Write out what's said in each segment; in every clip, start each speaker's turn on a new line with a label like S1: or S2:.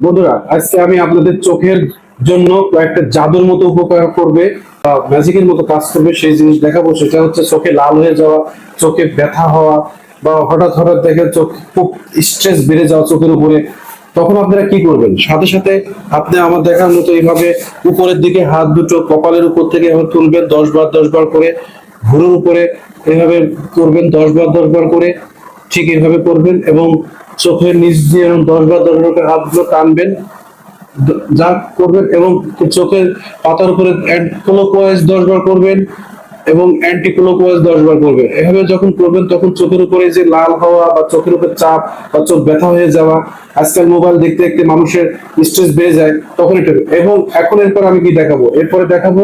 S1: বন্ধুরা, আজকে আমি আপনাদের চোখের জন্য কয়েকটা জাদুর মতো উপকার করবে ম্যাজিকের মতো কাজ করবে, সেই জিনিস দেখাবো। সেটা হচ্ছে চোখে লাল হয়ে যাওয়া, চোখে ব্যথা হওয়া বা হঠাৎ হঠাৎ দেখে চোখ খুব স্ট্রেস বেড়ে যাওয়া চোখের উপরে। তখন আপনারা কি করবেন? সাথে সাথে আপনি আমার দেখার মতো এইভাবে উপরের দিকে হাত দুটো কপালের উপর থেকে তুলবেন, দশ বার দশ বার করে ভুরুর উপরে এভাবে করবেন, দশ বার দশ বার করে। ঠিক এইভাবে করবেন এবং চোখের নিচ দিয়ে দশ বার দশ বার করে হাতগুলো টানবেন যা করবেন এবং চোখের পাতার উপরে ক্লোকওয়াইজ দশ বার করবেন এবং অ্যান্টি ক্লোকওয়াইজ দশ বার করবেন। এভাবে যখন করবেন তখন চোখের উপরে যে লাল হওয়া বা চোখের উপর চাপ বা চোখ ব্যথা হয়ে যাওয়া, আজকাল মোবাইল দেখতে দেখতে মানুষের স্ট্রেস বেড়ে যায়, তখন এটা এবং এখন এরপর আমি কি দেখাবো? এরপরে দেখাবো,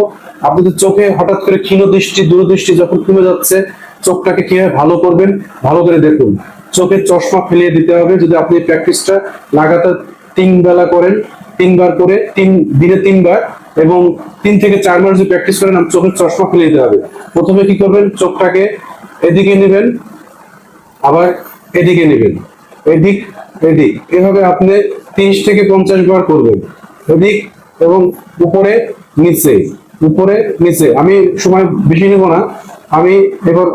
S1: আপনাদের চোখে হঠাৎ করে ক্ষীণ দৃষ্টি দূরদৃষ্টি যখন কমে যাচ্ছে চোখটাকে কীভাবে ভালো করবেন, ভালো করে দেখুন। চোখের চশমা ফেলিয়ে দিতে হবে, যদি আপনি প্র্যাকটিসটা লাগাতার তিন বেলা করেন, তিনবার করে, তিন, দিনে তিনবার এবং তিন থেকে চার মাস যদি প্র্যাকটিস করেন চোখের চশমা ফেলে দিতে হবে। প্রথমে কি করবেন, চোখটাকে এদিকে নেবেন, আবার এদিকে নেবেন। এদিক এদিক। এভাবে আপনি তিরিশ থেকে পঞ্চাশ বার করবেন। এদিক এবং উপরে, নিচে। উপরে, নিচে। আমি সময় বেশি নেব না। আমি এবার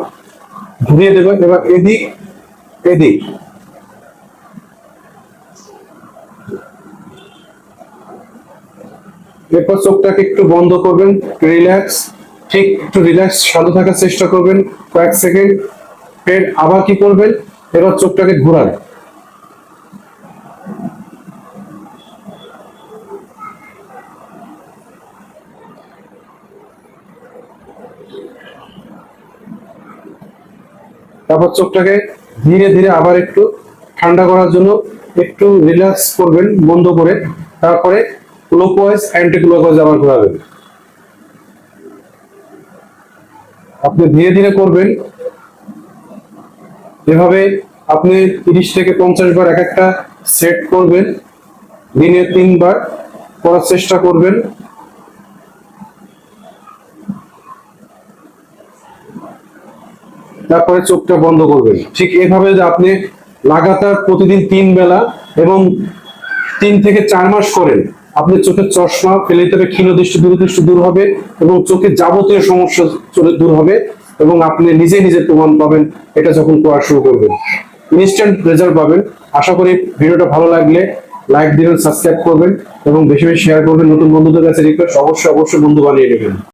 S1: ঘুরিয়ে দেবো, এবার এদিক এদিক। এরপর চোখটাকে একটু বন্ধ করবেন রিল্যাক্স ঠিক একটু রিল্যাক্স সাদু থাকার চেষ্টা করবেন কয়েক সেকেন্ড। ফের আবার কি করবেন? এবার চোখটাকে ঘোরান তারপর চোখটাকে ধীরে ধীরে আবার একটু ঠান্ডা করার জন্য একটু রিল্যাক্স করবেন, বন্ধ করে। তারপরে ক্লোকওয়াইজ অ্যান্টি ক্লোকওয়াইজ আবার ঘোরাবেন আপনি ধীরে ধীরে করবেন। এভাবে আপনি তিরিশ থেকে পঞ্চাশ বার এক একটা সেট করবেন। দিনে তিনবার করার চেষ্টা করবেন। তারপরে চোখটা বন্ধ করবেন। ঠিক এভাবে যে আপনি লাগাতার প্রতিদিন তিন বেলা এবং তিন থেকে চার মাস করেন, আপনি চোখের চশমা ফেলে দিতে হবে, ক্ষীণ দৃষ্টি দূর হবে এবং চোখের যাবতীয় সমস্যা চলে দূর হবে এবং আপনি নিজে নিজে প্রমাণ পাবেন, এটা যখন করা শুরু করবেন ইনস্ট্যান্ট রেজাল্ট পাবেন। আশা করি ভিডিওটা ভালো লাগলে লাইক দিবেন সাবস্ক্রাইব করবেন এবং বেশি বেশি শেয়ার করবেন। নতুন বন্ধুদের কাছে রিকোয়েস্ট অবশ্যই অবশ্যই বন্ধু বানিয়ে নেবেন।